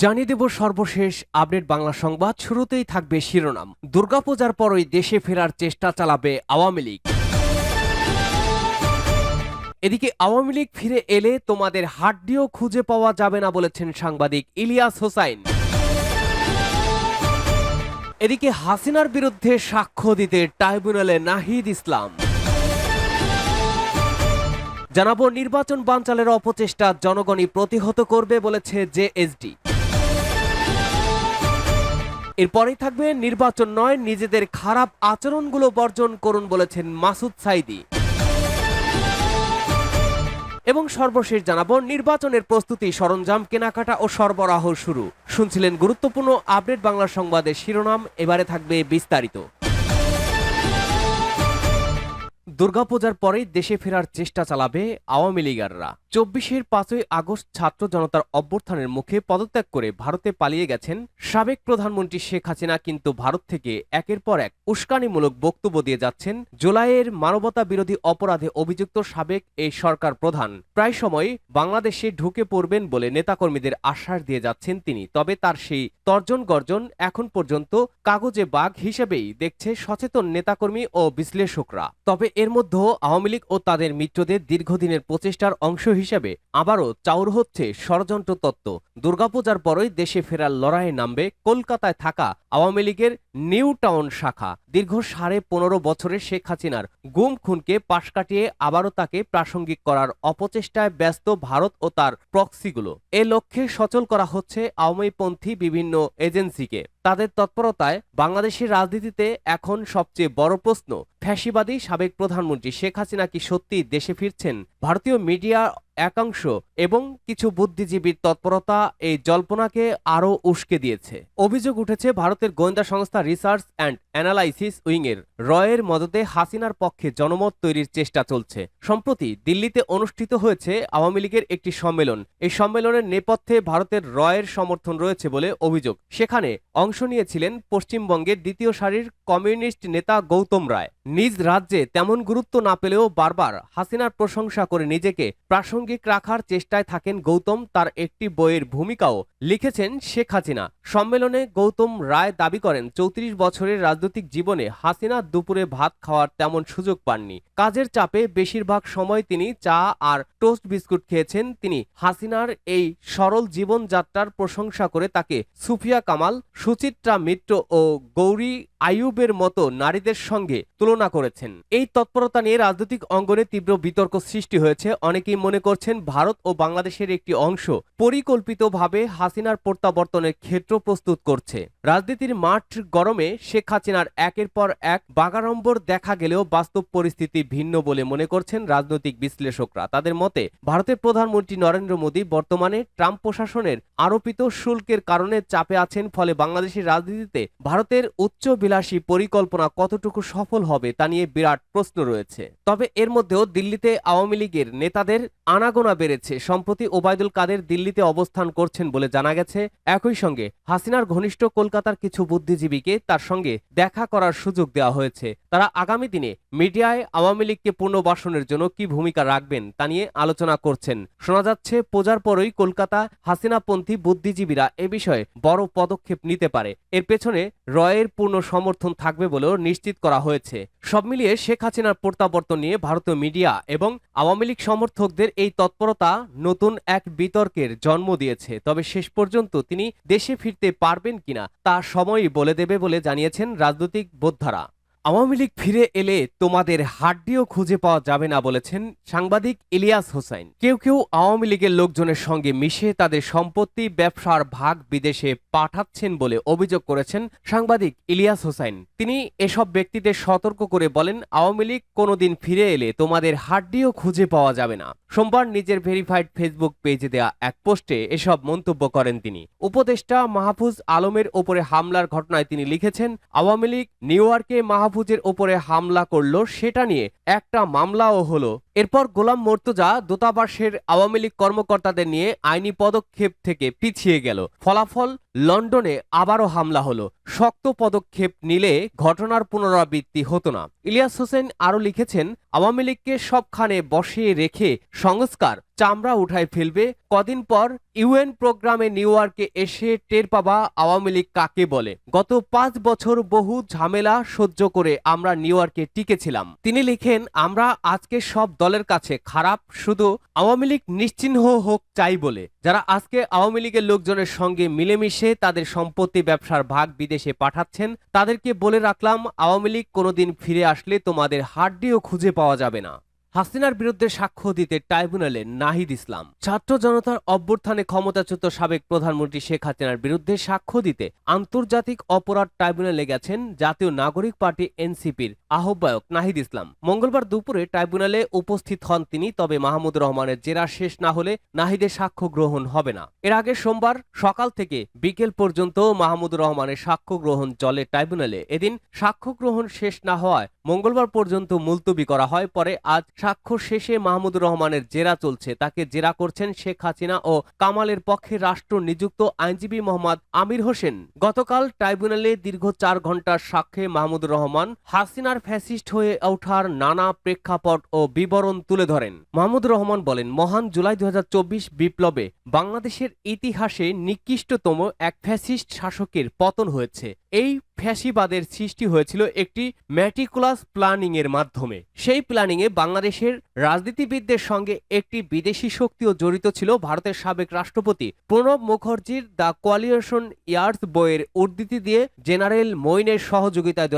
জানিয়ে দেব সর্বশেষ আপডেট বাংলা সংবাদ। শুরুতেই থাকবে শিরোনাম। দুর্গাপূজার পরই দেশে ফেরার চেষ্টা চালাবে আওয়ামী লীগ। এদিকে আওয়ামী লীগ ফিরে এলে তোমাদের হাড্ডিও খুঁজে পাওয়া যাবে না বলেছেন সাংবাদিক ইলিয়াস হোসাইন। এদিকে হাসিনার বিরুদ্ধে সাক্ষ্য দিতে ট্রাইব্যুনালে নাহিদ ইসলাম। জানাব নির্বাচন বানচালের অপচেষ্টা, জনগণই প্রতিহত করবে বলেছে জেএসডি। এরপরেই থাকবে নির্বাচন নয়, নিজেদের খারাপ আচরণগুলো বর্জন করুন বলেছেন মাসুদ সাইদি। এবং সর্বশেষ জানাব, নির্বাচনের প্রস্তুতি সরঞ্জাম কেনাকাটা ও সরবরাহ শুরু। শুনছিলেন গুরুত্বপূর্ণ আপডেট বাংলা সংবাদের শিরোনাম, এবারে থাকবে বিস্তারিত। দুর্গাপূজার পরেই দেশে ফেরার চেষ্টা চালাবে আওয়ামী লীগাররা। চব্বিশের পাঁচই আগস্ট ছাত্র জনতার অভ্যর্থানের মুখে পদত্যাগ করে ভারতে পালিয়ে গেছেন সাবেক প্রধানমন্ত্রী শেখ হাসিনা, কিন্তু ভারত থেকে একের পর এক উস্কানিমূলক বক্তব্য দিয়ে যাচ্ছেন জুলাইয়ের মানবতা বিরোধী অপরাধে অভিযুক্ত সাবেক এই সরকার প্রধান। প্রায় সময় বাংলাদেশে ঢুকে পড়বেন বলে নেতাকর্মীদের আশ্বাস দিয়ে যাচ্ছেন তিনি, তবে তার সেই তর্জন গর্জন এখন পর্যন্ত কাগজে বাঘ হিসেবেই দেখছে সচেতন নেতাকর্মী ও বিশ্লেষকরা। তবে এর মধ্যেও আওয়ামী লীগ ও তাদের মিত্রদের দীর্ঘদিনের প্রচেষ্টার অংশ হিসেবে আবারও চাউর হচ্ছে ষড়যন্ত্র তত্ত্ব। দুর্গাপূজার পরই দেশে ফেরার লড়াইয়ে নামবে কলকাতায় থাকা আওয়ামী লীগের নিউ টাউন শাখা। দীর্ঘ সাড়ে পনেরো বছরের শেখ হাসিনার গুম খুনকে পাশ কাটিয়ে আবারও তাকে প্রাসঙ্গিক করার অপচেষ্টায় ব্যস্ত ভারত ও তার প্রক্সিগুলো। এ লক্ষ্যে সচল করা হচ্ছে আওয়ামীপন্থী বিভিন্ন এজেন্সিকে। তাদের তৎপরতায় বাংলাদেশের রাজনীতিতে এখন সবচেয়ে বড় প্রশ্ন ফ্যাসিবাদী সাবেক প্রধানমন্ত্রী শেখ হাসিনা কি সত্যি দেশে ফিরছেন? ভারতীয় মিডিয়া একাংশ এবং কিছু বুদ্ধিজীবীর তৎপরতা এই জল্পনাকে আরও উস্কে দিয়েছে। অভিযোগ উঠেছে, ভারতের গোয়েন্দা সংস্থা রিসার্চ অ্যান্ড অ্যানালাইসিস উইংয়ের রয়ের মদতে হাসিনার পক্ষে জনমত তৈরির চেষ্টা চলছে। সম্প্রতি দিল্লিতে অনুষ্ঠিত হয়েছে আওয়ামী লীগের একটি সম্মেলন। এই সম্মেলনের নেপথ্যে ভারতের রয়ের সমর্থন রয়েছে বলে অভিযোগ। সেখানে অংশ নিয়েছিলেন পশ্চিমবঙ্গের দ্বিতীয় সারির কমিউনিস্ট নেতা গৌতম রায়। নিজ রাজ্যে তেমন গুরুত্ব না পেলেও বারবার হাসিনার প্রশংসা করে নিজেকে প্রাসঙ্গিক রাখার চেষ্টায় থাকেন গৌতম, তার একটি বইয়ের ভূমিকাও লিখেছেন শেখ হাসিনা। সম্মেলনে গৌতম রায় দাবি করেন, চৌত্রিশ বছরের রাজনৈতিক জীবনে হাসিনা দুপুরে ভাত খাওয়ার তেমন সুযোগ পাননি। কাজের চাপে বেশিরভাগ সময় তিনি চা আর টোস্ট বিস্কুট খেয়েছেন। তিনি হাসিনার এই সরল জীবনযাত্রার প্রশংসা করে তাকে সুফিয়া কামাল, সুচিত্রা মিত্র ও গৌরী আইয়ুবের মতো নারীদের সঙ্গে তুলনা করেছেন। এই তৎপরতা নিয়ে রাজনৈতিক অঙ্গনে তীব্র বিতর্ক সৃষ্টি হয়েছে। অনেকেই মনে করছেন ভারত ও বাংলাদেশের একটি অংশ। পরিকল্পিতভাবে হাসিনার প্রত্যাবর্তনের ক্ষেত্র প্রস্তুত করছে। রাজনীতির মাঠ গরমে শেখ হাসিনার একের পর এক বাগাড়ম্বর দেখা গেলেও বাস্তব পরিস্থিতি ভিন্ন বলে মনে করছেন রাজনৈতিক বিশ্লেষকরা। তাদের মতে, ভারতের প্রধানমন্ত্রী নরেন্দ্র মোদী বর্তমানে ট্রাম্প প্রশাসনের আরোপিত শুল্কের কারণে চাপে আছেন, ফলে বাংলাদেশের রাজনীতিতে ভারতের উচ্চ বিলাসী পরিকল্পনা কতটুকু সফল হবে তা নিয়ে বিরাট প্রশ্ন রয়েছে। তবে এর মধ্যেও দিল্লিতে আওয়ামী লীগের নেতাদের আনাগোনা বেড়েছে। সম্প্রতি ওবায়দুল কাদের দিল্লিতে অবস্থান করছেন বলে জানা গেছে। একই সঙ্গে হাসিনার ঘনিষ্ঠ কলকাতার কিছু বুদ্ধিজীবীকে তার সঙ্গে দেখা করার সুযোগ দেওয়া হয়েছে। তারা আগামী দিনে মিডিয়ায় আওয়ামী লীগকে পুনর্বাসনের জন্য কি ভূমিকা রাখবেন তা নিয়ে আলোচনা করছেন। শোনা যাচ্ছে, পূজার পরই কলকাতা হাসিনাপন্থী বুদ্ধিজীবীরা এ বিষয়ে বড় পদক্ষেপ নিতে পারে। এর পেছনে রয়ের পূর্ণ সমর্থন থাকবে বলেও নিশ্চিত করা হয়েছে। সব মিলিয়ে শেখ হাসিনার প্রত্যাবর্তন নিয়ে ভারতীয় মিডিয়া এবং আওয়ামী লীগ সমর্থকদের এই তৎপরতা নতুন এক বিতর্কের জন্ম দিয়েছে। তবে শেষ পর্যন্ত তিনি দেশে ফিরতে পারবেন কিনা তা সময়ই বলে দেবে বলে জানিয়েছেন রাজনৈতিক বোদ্ধারা। আওয়ামী লীগ ফিরে এলে তোমাদের হাড্ডিও খুঁজে পাওয়া যাবে না বলেছেন সাংবাদিক ইলিয়াস হোসাইন। কেউ কেউ আওয়ামী লীগের লোকজনের সঙ্গে মিশে তাদের সম্পত্তি, ব্যবসার ভাগ বিদেশে পাঠাচ্ছেন বলে অভিযোগ করেছেন সাংবাদিক ইলিয়াস হোসাইন। তিনি এসব ব্যক্তিদের সতর্ক করে বলেন, আওয়ামী লীগ কোনোদিন ফিরে এলে তোমাদের হাড্ডিও খুঁজে পাওয়া যাবে না। সোমবার নিজের ভেরিফাইড ফেসবুক পেজে দেয়া এক পোস্টে এসব মন্তব্য করেন তিনি। উপদেষ্টা মাহফুজ আলমের ওপরে হামলার ঘটনায় তিনি লিখেছেন, আওয়ামী লীগ নিউ ইয়র্কে মাহফুজের ওপরে হামলা করল, সেটা নিয়ে একটা মামলাও হলো। এরপর গোলাম মর্তুজা দূতাবাসের আওয়ামী লীগ কর্মকর্তাদের নিয়ে আইনি পদক্ষেপ থেকে পিছিয়ে গেল। ফলাফল, লন্ডনে আবারও হামলা হলো। শক্ত পদক্ষেপ নিলে ঘটনার পুনরাবৃত্তি হতো না। ইলিয়াস হোসেন আরও লিখেছেন আওয়ামী লীগকে সবখানে বসিয়ে রেখে সংস্কার চামড়া উঠায় ফেলবে। কদিন পর ইউএন প্রোগ্রামে নিউ ইয়র্কে এসে টের পাবা আওয়ামী লীগ কাকে বলে। গত পাঁচ বছর বহু ঝামেলা সহ্য করে আমরা নিউ ইয়র্কে টিকেছিলাম। তিনি লিখেন, আমরা আজকে সব দলের কাছে খারাপ, শুধু আওয়ামী লীগ নিশ্চিহ্ন হোক চাই বলে। যারা আজকে আওয়ামী লীগের লোকজনের সঙ্গে মিলেমিশে তাদের সম্পত্তি ব্যবসার ভাগ বিদেশে পাঠাচ্ছেন, তাদেরকে বলে রাখলাম, আওয়ামী লীগ কোনোদিন ফিরে আসলে তোমাদের হাড্ডিও খুঁজে পাওয়া যাবে না। হাসিনার বিরুদ্ধে সাক্ষ্য দিতে ট্রাইব্যুনালে নাহিদ ইসলাম। ছাত্র জনতার অভ্যুত্থানে ক্ষমতাচ্যুত সাবেক প্রধানমন্ত্রী শেখ হাসিনার বিরুদ্ধে সাক্ষ্য দিতে আন্তর্জাতিক অপরাধ ট্রাইব্যুনালে গেছেন জাতীয় নাগরিক পার্টি এনসিপির আহ্বায়ক নাহিদ ইসলাম। মঙ্গলবার দুপুরে ট্রাইব্যুনালে উপস্থিত হন তিনি, তবে মাহমুদ রহমানের জেরা শেষ না হলে নাহিদের সাক্ষ্য গ্রহণ হবে না। এর আগে সোমবার সকাল থেকে বিকেল পর্যন্ত মাহমুদ রহমানের সাক্ষ্য গ্রহণ চলে ট্রাইব্যুনালে। এদিন সাক্ষ্য গ্রহণ শেষ না হওয়ায় মঙ্গলবার পর্যন্ত মুলতবি করা হয়, পরে আজ সাক্ষ্য শেষে মাহমুদুর রহমানের জেরা চলছে। তাকে জেরা করছেন শেখ হাসিনা ও কামালের পক্ষে রাষ্ট্র নিযুক্ত আইনজীবী মোহাম্মদ আমির হোসেন। গতকাল ট্রাইব্যুনালে দীর্ঘ চার ঘণ্টার সাক্ষ্যে মাহমুদুর রহমান হাসিনার ফ্যাসিস্ট হয়ে ওঠার নানা প্রেক্ষাপট ও বিবরণ তুলে ধরেন। মাহমুদুর রহমান বলেন, মহান জুলাই দুই হাজার চব্বিশ বিপ্লবে বাংলাদেশের ইতিহাসে নিকৃষ্টতম এক ফ্যাসিস্ট শাসকের পতন হয়েছে। এই ফ্যাসিবাদের সৃষ্টি হয়েছিল একটি ম্যাটিকুলাস প্ল্যানিং এর মাধ্যমে। সেই প্ল্যানিং এ বাংলাদেশের রাজনীতিবিদদের সঙ্গে একটি বিদেশি শক্তিও জড়িত ছিল ভারতের সাবেক রাষ্ট্রপতি প্রণব মুখার্জির দ্য কোয়ালিয়েশন ইয়ার্স বইয়ের উদ্ধৃতি দিয়ে জেনারেল মইনের সহযোগিতায় দু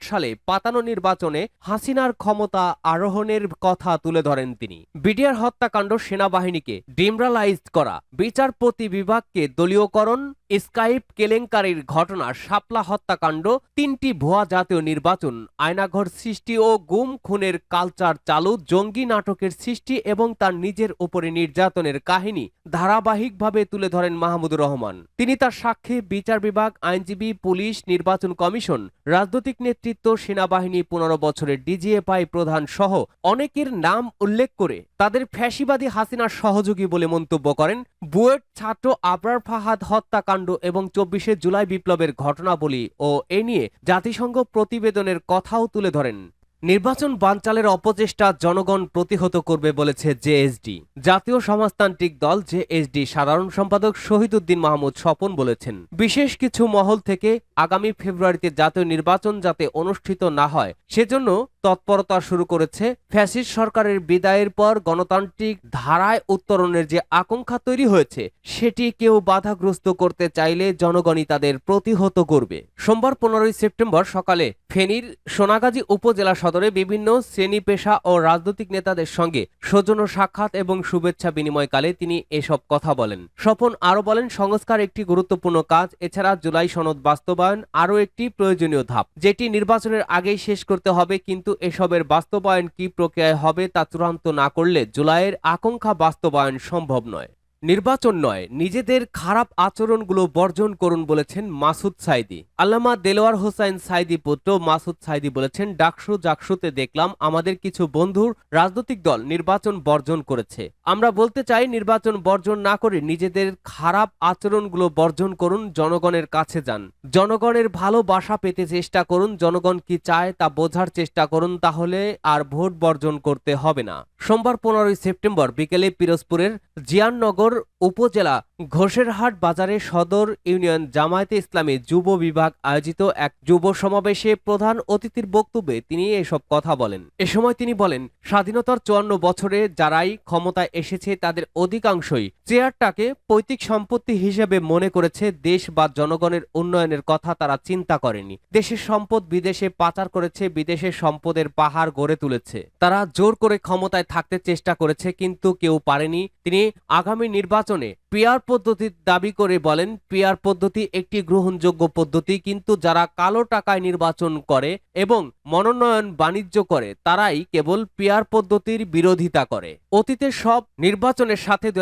সালে পাতানো নির্বাচনে হাসিনার ক্ষমতা আরোহণের কথা তুলে ধরেন তিনি। বিডিআর হত্যাকাণ্ড সেনাবাহিনীকে ডিমরালাইজড করা, বিচারপতি বিভাগকে দলীয়করণ, স্কাইপ কেলেঙ্কারির ঘটনা, শাপলা হত্যাকাণ্ড, তিনটি ভুয়া জাতীয় নির্বাচন, আয়নাঘর সৃষ্টি ও গুম খুনের কালচার চালু, জঙ্গি নাটকের সৃষ্টি এবং তার নিজের উপরে নির্যাতনের কাহিনী ধারাবাহিকভাবে তুলে ধরেন মাহমুদুর রহমান। তিনি তার সাক্ষ্যে বিচার বিভাগ, আইনজীবী, পুলিশ, নির্বাচন কমিশন, রাজনৈতিক নেতৃত্ব, সেনাবাহিনী, পনেরো বছরের ডিজিএফআই প্রধান সহ অনেকের নাম উল্লেখ করে তাদের ফ্যাসিবাদী হাসিনার সহযোগী বলে মন্তব্য করেন। বুয়েট ছাত্র আবরার ফাহাদ হত্যাকাণ্ড এবং চব্বিশে জুলাই বিপ্লবের ঘটনাবলী ও এ নিয়ে জাতিসংঘ প্রতিবেদনের কথাও তুলে ধরেন। নির্বাচন বানচালের অপচেষ্টা জনগণ প্রতিহত করবে বলেছে জেএসডি। জাতীয় সমাজতান্ত্রিক দল জেএসডি সাধারণ সম্পাদক শহীদুদ্দিন মাহমুদ স্বপন বলেছেন, বিশেষ কিছু মহল থেকে আগামী ফেব্রুয়ারিতে জাতীয় নির্বাচন যাতে অনুষ্ঠিত না হয়, সেজন্য তৎপরতা শুরু করেছে। ফ্যাসিস্ট সরকারের বিদায়ের পর গণতান্ত্রিক ধারায় উত্তরণের যে আকাঙ্ক্ষা তৈরি হয়েছে, সেটি কেউ বাধাগ্রস্ত করতে চাইলে জনগণই তাদের প্রতিহত করবে। সোমবার পনেরোই সেপ্টেম্বর সকালে ফেনীর সোনাগাজী উপজেলা সদরে বিভিন্ন শ্রেণি পেশা ও রাজনৈতিক নেতাদের সঙ্গে সৌজন্য সাক্ষাৎ এবং শুভেচ্ছা বিনিময়কালে তিনি এসব কথা বলেন। স্বপন আরও বলেন, সংস্কার একটি গুরুত্বপূর্ণ কাজ, এছাড়া জুলাই সনদ বাস্তবায়ন আরও একটি প্রয়োজনীয় ধাপ, যেটি নির্বাচনের আগেই শেষ করতে হবে, কিন্তু এসবের বাস্তবায়ন কি প্রক্রিয়ায় হবে তা চূড়ান্ত না করলে জুলাইয়ের আকাঙ্ক্ষা বাস্তবায়ন সম্ভব নয়। নির্বাচন নয়, নিজেদের খারাপ আচরণগুলো বর্জন করুন বলেছেন মাসুদ সাইদি। আল্লামা দেলোয়ার হোসাইন সাইদি পুত্র মাসুদ সাইদি বলেছেন, ডাকসু জাকসুতে দেখলাম আমাদের কিছু বন্ধুর রাজনৈতিক দল নির্বাচন বর্জন করেছে। আমরা বলতে চাই নির্বাচন বর্জন না করে নিজেদের খারাপ আচরণগুলো বর্জন করুন, জনগণের কাছে যান। জনগণের ভালোবাসা পেতে চেষ্টা করুন, জনগণ কি চায় তা বোঝার চেষ্টা করুন, তাহলে আর ভোট বর্জন করতে হবে না। সোমবার পনেরোই সেপ্টেম্বর বিকেলে পিরোজপুরের জিয়াননগর উপজেলা ঘোষেরহাট বাজারে সদর ইউনিয়ন জামায়াতে ইসলামী যুব বিভাগ আয়োজিত এক যুব সমাবেশে প্রধান অতিথির বক্তব্যে তিনি এসব কথা বলেন। এ সময় তিনি বলেন, স্বাধীনতার চুয়ান্ন বছরে যারাই ক্ষমতায় এসেছে তাদের অধিকাংশই চেয়ারটাকে পৈতৃক সম্পত্তি হিসেবে মনে করেছে দেশ বা জনগণের উন্নয়নের কথা তারা চিন্তা করেনি। দেশের সম্পদ বিদেশে পাচার করেছে বিদেশের সম্পদের পাহাড় গড়ে তুলেছে। তারা জোর করে ক্ষমতায় থাকতে চেষ্টা করেছে, কিন্তু কেউ পারেনি। তিনি আগামী নির্বাচনে পিয়ার পদ্ধতির দাবি করে বলেন, পিয়ার পদ্ধতি একটি গ্রহণযোগ্য পদ্ধতি, কিন্তু যারা কালো টাকায় নির্বাচন করে এবং মনোনয়ন বাণিজ্য করে, তারাই কেবল পিয়ার পদ্ধতির বিরোধিতা করে। অতীতের সব নির্বাচনের সাথে দু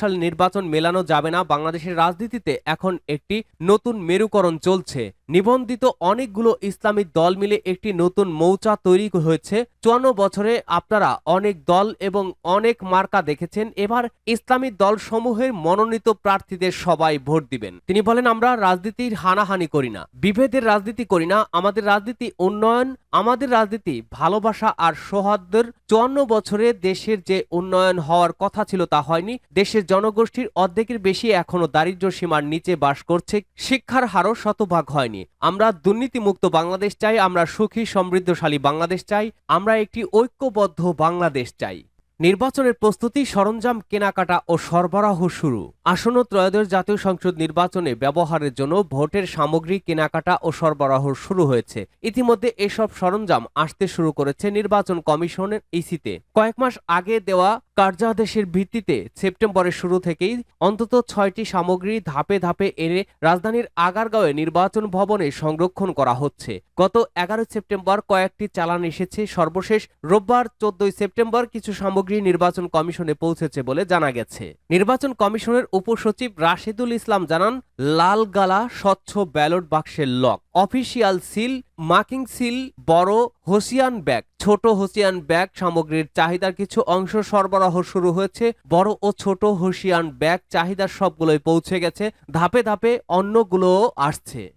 সাল নির্বাচন মেলানো যাবে না। বাংলাদেশের রাজনীতিতে এখন একটি নতুন মেরুকরণ চলছে। নিবন্ধিত অনেকগুলো ইসলামিক দল মিলে একটি নতুন মৌচা তৈরি হয়েছে। চুয়ান্ন বছরে আপনারা অনেক দল এবং অনেক মার্কা দেখেছেন। এবার ইসলামী দলসমূহের মনোনীত প্রার্থীদের সবাই ভোট দিবেন। তিনি বলেন, আমরা রাজনীতির হানাহানি করি না। বিভেদের রাজনীতি করি না। আমাদের রাজনীতি উন্নয়ন, আমাদের রাজনীতি ভালোবাসা আর সৌহার্দ্যের। চুয়ান্ন বছরে দেশের যে উন্নয়ন হওয়ার কথা ছিল তা হয়নি। দেশের জনগোষ্ঠীর অর্ধেকের বেশি এখনও দারিদ্র্য সীমার নিচে বাস করছে। শিক্ষার হারও শতভাগ হয়নি। আমরা দুর্নীতিমুক্ত বাংলাদেশ চাই, আমরা সুখী, সমৃদ্ধশালী বাংলাদেশ চাই, আমরা একটি ঐক্যবদ্ধ বাংলাদেশ চাই। নির্বাচনের প্রস্তুতি, সরঞ্জাম কেনাকাটা ও সরবরাহ শুরু। আসন্ন ত্রয়োদশ জাতীয় সংসদ নির্বাচনে ব্যবহারের জন্য ভোটের সামগ্রী কেনাকাটা ও সরবরাহ শুরু হয়েছে। ইতিমধ্যে এসব সরঞ্জাম আসতে শুরু করেছে নির্বাচন কমিশনের ইসিতে। কয়েক মাস আগে দেওয়া কার্যাদেশের ভিত্তিতে সেপ্টেম্বরের শুরু থেকেই অন্তত ছয়টি সামগ্রী ধাপে ধাপে এনে রাজধানীর আগারগাঁওয়ে নির্বাচন ভবনে সংরক্ষণ করা হচ্ছে। গত এগারো সেপ্টেম্বর কয়েকটি চালান এসেছে। সর্বশেষ রোববার চোদ্দই সেপ্টেম্বর কিছু সামগ্রী নির্বাচন কমিশনে পৌঁছেছে বলে জানা গেছে। নির্বাচন কমিশনের উপসচিব রাশেদুল ইসলাম জানান, লাল গালা স্বচ্ছ ব্যালট বাক্সের lock. Official seal, marking seal, বড় হোসিয়ান ব্যাগ, ছোট হোসিয়ান ব্যাগ সামগ্রীর চাহিদার কিছু অংশ সরবরাহ শুরু হয়েছে। বড় ও ছোট হোসিয়ান ব্যাগ চাহিদার সবগুলোই পৌঁছে গেছে। ধাপে ধাপে অন্যগুলোও আসছে।